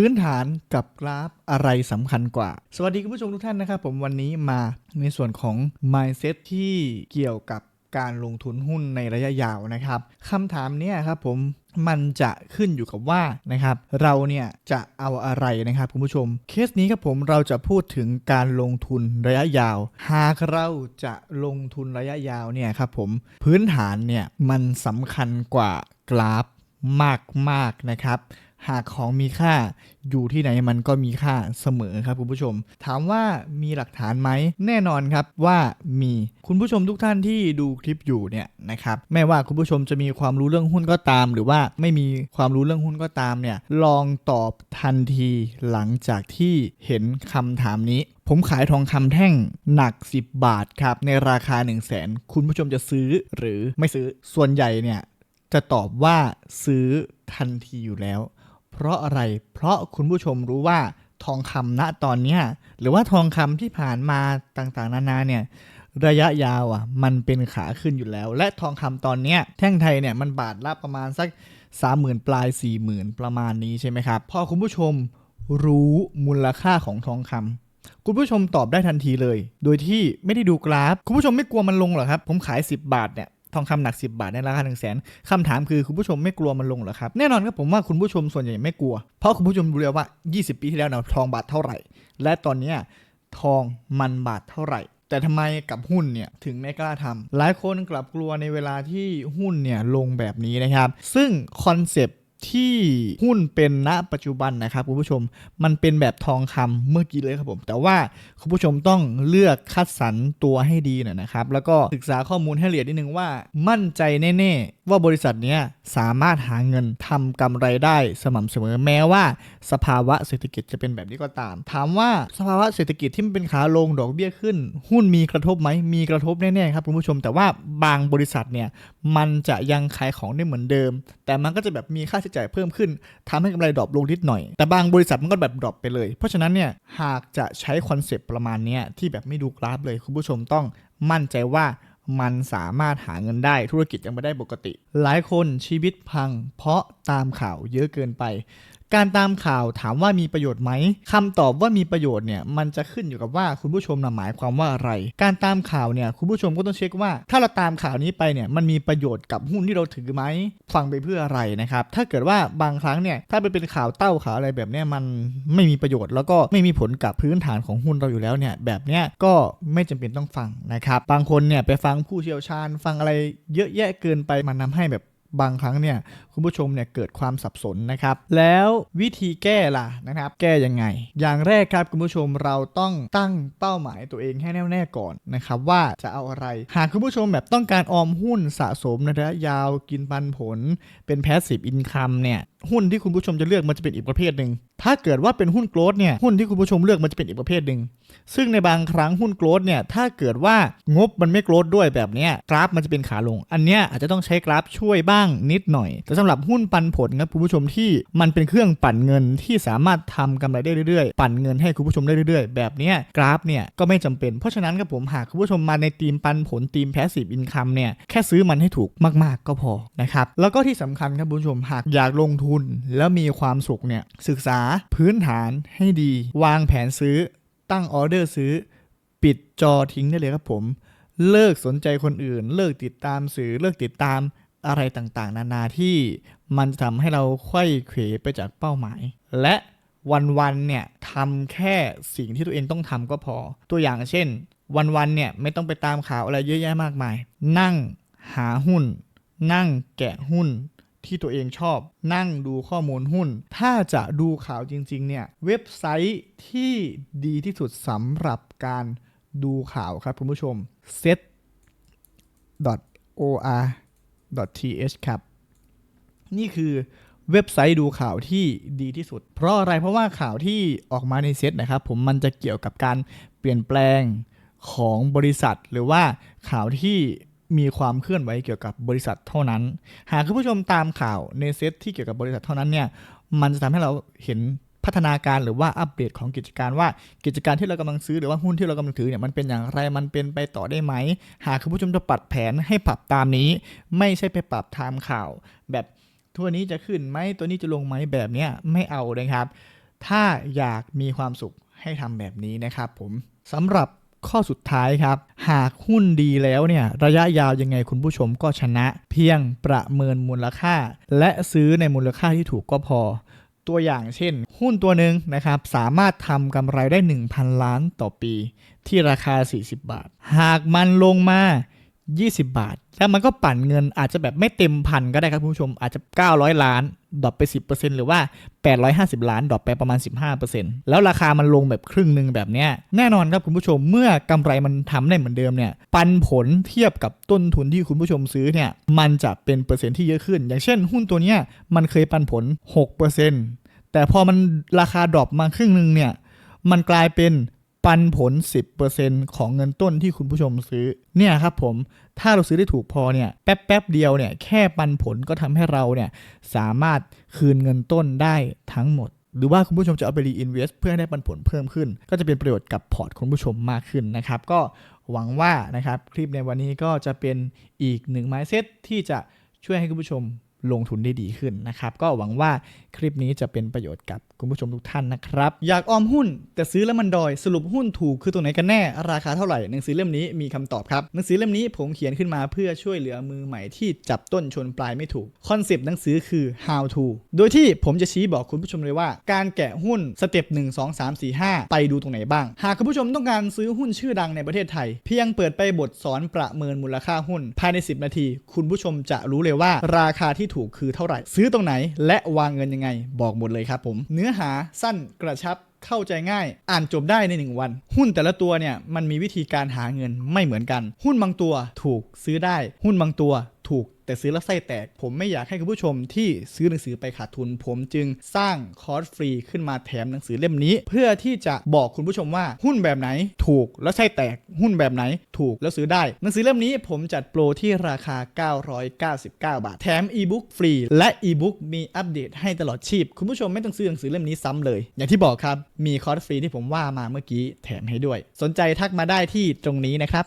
พื้นฐานกับกราฟอะไรสำคัญกว่า สวัสดีคุณผู้ชมทุกท่านนะครับ ผมวันนี้มาในส่วนของ mindset ที่เกี่ยวกับการลงทุนหุ้นในระยะยาวนะครับคำถามเนี้ยครับผมมันจะขึ้นอยู่กับว่านะครับเราเนี่ยจะเอาอะไรนะครับคุณผู้ชม เคสนี้ครับผมเราจะพูดถึงการลงทุนระยะยาว หากเราจะลงทุนระยะยาวเนี่ยครับผมพื้นฐานเนี่ยมันสำคัญกว่ากราฟมากๆนะครับ หากของมีค่าอยู่ที่ไหนมันก็มีค่าเสมอครับคุณผู้ชม ถามว่ามีหลักฐานไหมแน่นอนครับว่ามีคุณผู้ชมทุกท่านที่ดูคลิปอยู่เนี่ยนะครับไม่ว่าคุณผู้ชมจะมีความรู้เรื่องหุ้นก็ตาม หรือว่าไม่มีความรู้เรื่องหุ้นก็ตามเนี่ยลองตอบทันทีหลังจากที่เห็นคำถามนี้ ผมขายทองคำแท่งหนัก 10 บาทครับในราคา 1 0 0 0 0แสนคุณผู้ชมจะซื้อหรือไม่ซื้อส่วนใหญ่เนี่ยจะตอบว่าซื้อทันทีอยู่แล้ว เพราะอะไร เพราะคุณผู้ชมรู้ว่าทองคำณตอนนี้หรือว่าทองคำที่ผ่านมาต่างๆ นานาเนี่ยระยะยาวอะมันเป็นขาขึ้นอยู่แล้ว และทองคำตอนเนี้ยแท่งไทยเนี่ยมันบาทละประมาณสัก 30,000 ปลาย 40,000 ประมาณนี้ใช่ไหมครับ พอคุณผู้ชมรู้มูลค่าของทองคำคุณผู้ชมตอบได้ทันทีเลย โดยที่ไม่ได้ดูกราฟ คุณผู้ชมไม่กลัวมันลงหรอครับ ผมขาย 10 บาทเนี่ย ทองคำหนัก 10 บาทในราคา1นึ่งแสนคำถามคือคุณผู้ชมไม่กลัวมันลงเหรอครับ แน่นอนครับผมว่าคุณผู้ชมส่วนใหญ่ไม่กลัว เพราะคุณผู้ชมรู้แล้วว่า 20 ปีที่แล้วนะทองบาทเท่าไหร่ และตอนนี้ทองมันบาทเท่าไหร่ แต่ทำไมกับหุ้นเนี่ยถึงไม่กล้าทำหลายคนกลับกลัวในเวลาที่หุ้นเนี่ยลงแบบนี้นะครับ ซึ่งคอนเซปต์ ที่หุ้นเป็นณปัจจุบันนะครับคุณผู้ชมมันเป็นแบบทองคำเมื่อกี้เลยครับผม แต่ว่าคุณผู้ชมต้องเลือกคัดสรรตัวให้ดีหน่อยนะครับ แล้วก็ศึกษาข้อมูลให้ละเอียดนิดนึงว่ามั่นใจแน่ ๆ ว่าบริษัทเนี้ย สามารถหาเงินทำกำไรได้สม่ำเสมอแม้ว่า สภาวะเศรษฐกิจจะเป็นแบบนี้ก็ตาม ถามว่าสภาวะเศรษฐกิจที่มันเป็นขาลงดอกเบี้ยขึ้น หุ้นมีกระทบไหมมีกระทบแน่ๆครับคุณผู้ชม แต่ว่าบางบริษัทเนี่ยมันจะยังขายของได้เหมือนเดิม แต่มันก็จะแบบมีค่าใช้จ่ายเพิ่มขึ้นทำให้กำไรดรอปลงนิดหน่อย แต่บางบริษัทมันก็แบบดรอปไปเลย เพราะฉะนั้นเนี่ยหากจะใช้คอนเซปต์ประมาณนี้ที่แบบไม่ดูกราฟเลยคุณผู้ชมต้องมั่นใจว่า มันสามารถหาเงินได้ธุรกิจยังไม่ได้ปกติ หลายคนชีวิตพังเพราะตามข่าวเยอะเกินไป การตามข่าวถามว่ามีประโยชน์ไหมคำตอบว่ามีประโยชน์เนี่ยมันจะขึ้นอยู่กับว่าคุณผู้ชมนะหมายความว่าอะไร การตามข่าวเนี่ยคุณผู้ชมก็ต้องเช็คว่า ถ้าเราตามข่าวนี้ไปเนี่ยมันมีประโยชน์กับหุ้นที่เราถือไหมฟังไปเพื่ออะไรนะครับถ้าเกิดว่าบางครั้งเนี่ยถ้าไปเป็นข่าวเต้าข่าวอะไรแบบเนี้ยมันไม่มีประโยชน์ แล้วก็ไม่มีผลกับพื้นฐานของหุ้นเราอยู่แล้วเนี่ยแบบเนี้ยก็ไม่จำเป็นต้องฟังนะครับบางคนเนี่ยไปฟังผู้เชี่ยวชาญ ฟังอะไรเยอะแยะเกินไปมันทาให้แบบ บางครั้งเนี่ยคุณผู้ชมเนี่ยเกิดความสับสนนะครับ แล้ววิธีแก้ล่ะนะครับ แก้ยังไง อย่างแรกครับคุณผู้ชมเราต้องตั้งเป้าหมายตัวเองให้แน่วแน่ก่อนนะครับว่าจะเอาอะไร หากคุณผู้ชมแบบต้องการออมหุ้นสะสมในระยะยาวกินปันผล เป็นแพสซีฟอินคัมเนี่ยหุ้นที่คุณผู้ชมจะเลือกมันจะเป็นอีกประเภทหนึ่งถ้าเกิดว่าเป็นหุ้นโกลดเนี่ยหุ้นที่คุณผู้ชมเลือกมันจะเป็นอีกประเภทหนึ่งซึ่งในบางครั้งหุ้นโกลดเนี่ยถ้าเกิดว่างบมันไม่โกลดด้วยแบบเนี้ยกราฟมันจะเป็นขาลง อันเนี้ยอาจจะต้องใช้กราฟช่วยบ้างนิดหน่อย แต่สำหรับหุ้นปันผลครับคุณผู้ชมที่มันเป็นเครื่องปั่นเงินที่สามารถทำกำไรได้เรื่อยๆ ปั่นเงินให้คุณผู้ชมได้เรื่อยๆ แบบนี้กราฟเนี่ยก็ไม่จำเป็น เพราะฉะนั้นครับผมหากคุณผู้ชมมาในทีมปันผลทีมแพสซีฟอินคัมเนี่ยแค่ซื้อมันให้ถูกมากๆก็พอนะครับแล้วก็ที่สำคัญครับคุณผู้ชมหากอยากลงทุนแล้วมีความสุขเนี่ยศึกษาพื้นฐานให้ดี วางแผนซื้อตั้งออเดอร์ซื้อ ปิดจอทิ้งได้เลยครับผม เลิกสนใจคนอื่น เลิกติดตามสื่อเลิกติดตาม อะไรต่างๆ นานาที่มันจะทำให้เราควยเขวไปจากเป้าหมาย และวันๆเนี่ยทำแค่สิ่งที่ตัวเองต้องทำก็พอ ตัวอย่างเช่น วันๆเนี่ยไม่ต้องไปตามข่าวอะไรเยอะแยะมากมาย นั่งหาหุ้น นั่งแกะหุ้นที่ตัวเองชอบ นั่งดูข้อมูลหุ้น ถ้าจะดูข่าวจริงๆเนี่ยเว็บไซต์ที่ดีที่สุดสำหรับการดูข่าวครับคุณผู้ชม set or th ครับ นี่คือเว็บไซต์ดูข่าวที่ดีที่สุด เพราะอะไรเพราะว่าข่าวที่ออกมาในเซตนะครับ ผมมันจะเกี่ยวกับการเปลี่ยนแปลงของบริษัท หรือว่าข่าวที่มีความเคลื่อนไหวเกี่ยวกับบริษัทเท่านั้น หากคุณผู้ชมตามข่าวในเซตที่เกี่ยวกับบริษัทเท่านั้นเนี่ยมันจะทำให้เราเห็น พัฒนาการหรือว่าอัปเดตของกิจการว่ากิจการที่เรากำลังซื้อหรือว่าหุ้นที่เรากำลังถือเนี่ยมันเป็นอย่างไรมันเป็นไปต่อได้ไหม หากคุณผู้ชมจะปรับแผนให้ปรับตามนี้ ไม่ใช่ไปปรับตามข่าว แบบตัวนี้จะขึ้นไหมตัวนี้จะลงไหมแบบเนี้ยไม่เอาเลยครับ ถ้าอยากมีความสุขให้ทำแบบนี้นะครับ ผมสำหรับข้อสุดท้ายครับ หากหุ้นดีแล้วเนี่ยระยะยาวยังไงคุณผู้ชมก็ชนะ เพียงประเมินมูลค่า และซื้อในมูลค่าที่ถูกก็พอ ตัวอย่างเช่น หุ้นตัวหนึ่งนะครับสามารถทำกำไรได้ 1,000 ล้านต่อปี ที่ราคา 40 บาท หากมันลงมา 20 บาท แล้วมันก็ปั่นเงินอาจจะแบบไม่เต็มพันก็ได้ครับคุณผู้ชมอาจจะ 900 ล้านดรอปไป 10%หรือว่า 850 ล้านดรอปไปประมาณ 15%แล้วราคามันลงแบบครึ่งหนึ่งแบบเนี้ยแน่นอนครับคุณผู้ชมเมื่อกำไรมันทำได้เหมือนเดิมเนี่ยปันผลเทียบกับต้นทุนที่คุณผู้ชมซื้อเนี่ยมันจะเป็นเปอร์เซ็นต์ที่เยอะขึ้น อย่างเช่น หุ้นตัวเนี้ยมันเคยปันผล 6%แต่พอมันราคาดรอปมาครึ่งหนึ่งเนี่ยมันกลายเป็น ปันผล 10%ของเงินต้นที่คุณผู้ชมซื้อ เนี่ยครับผม ถ้าเราซื้อได้ถูกพอเนี่ย แป๊บแป๊บๆเดียวเนี่ย แค่ปันผลก็ทำให้เราเนี่ย สามารถคืนเงินต้นได้ทั้งหมด หรือว่าคุณผู้ชมจะเอาไปรีอินเวสเพื่อให้ได้ปันผลเพิ่มขึ้น ก็จะเป็นประโยชน์กับพอร์ตคุณผู้ชมมากขึ้นนะครับ ก็หวังว่านะครับ คลิปในวันนี้ก็จะเป็นอีกหนึ่งไม้เซตที่จะช่วยให้คุณผู้ชม ลงทุนได้ดีขึ้นนะครับ ก็หวังว่าคลิปนี้จะเป็นประโยชน์กับคุณผู้ชมทุกท่านนะครับ อยากออมหุ้น แต่ซื้อแล้วมันดอยสรุปหุ้นถูกคือตัวไหนกันแน่ ราคาเท่าไหร่หนังสือเล่มนี้มีคำตอบครับหนังสือเล่มนี้ผมเขียนขึ้นมาเพื่อช่วยเหลือมือใหม่ที่จับต้นชนปลายไม่ถูกคอนเซปต์หนังสือคือ how to โดยที่ผมจะชี้บอกคุณผู้ชมเลยว่า การแกะหุ้นสเต็ป1 2 3 4 5 ไปดูตรงไหนบ้าง หากคุณผู้ชมต้องการซื้อหุ้นชื่อดังในประเทศไทย เพียงเปิดไปบทสอนประเมินมูลค่าหุ้น ภายใน 10 นาที คุณผู้ชมจะรู้เลยว่าราคาที่ถูกคือเท่าไหร่ ซื้อตรงไหนและวางเงินยังไง บอกหมดเลยครับผมเนื้อหาสั้นกระชับเข้าใจง่ายอ่านจบได้ใน 1 วัน หุ้นแต่ละตัวเนี่ยมันมีวิธีการหาเงินไม่เหมือนกัน หุ้นบางตัวถูกซื้อได้ หุ้นบางตัว แต่ซื้อแล้วไส้แตก ผมไม่อยากให้คุณผู้ชมที่ซื้อหนังสือไปขาดทุน ผมจึงสร้างคอร์สฟรีขึ้นมาแถมหนังสือเล่มนี้ เพื่อที่จะบอกคุณผู้ชมว่าหุ้นแบบไหนถูกแล้วไส้แตกหุ้นแบบไหนถูกแล้วซื้อได้ หนังสือเล่มนี้ผมจัดโปรที่ราคา 999 บาท แถมอีบุ๊กฟรีและอีบุ๊กมีอัปเดตให้ตลอดชีพ คุณผู้ชมไม่ต้องซื้อหนังสือเล่มนี้ซ้ำเลย อย่างที่บอกครับมีคอร์สฟรีที่ผมว่ามาเมื่อกี้แถมให้ด้วย สนใจทักมาได้ที่ตรงนี้นะครับ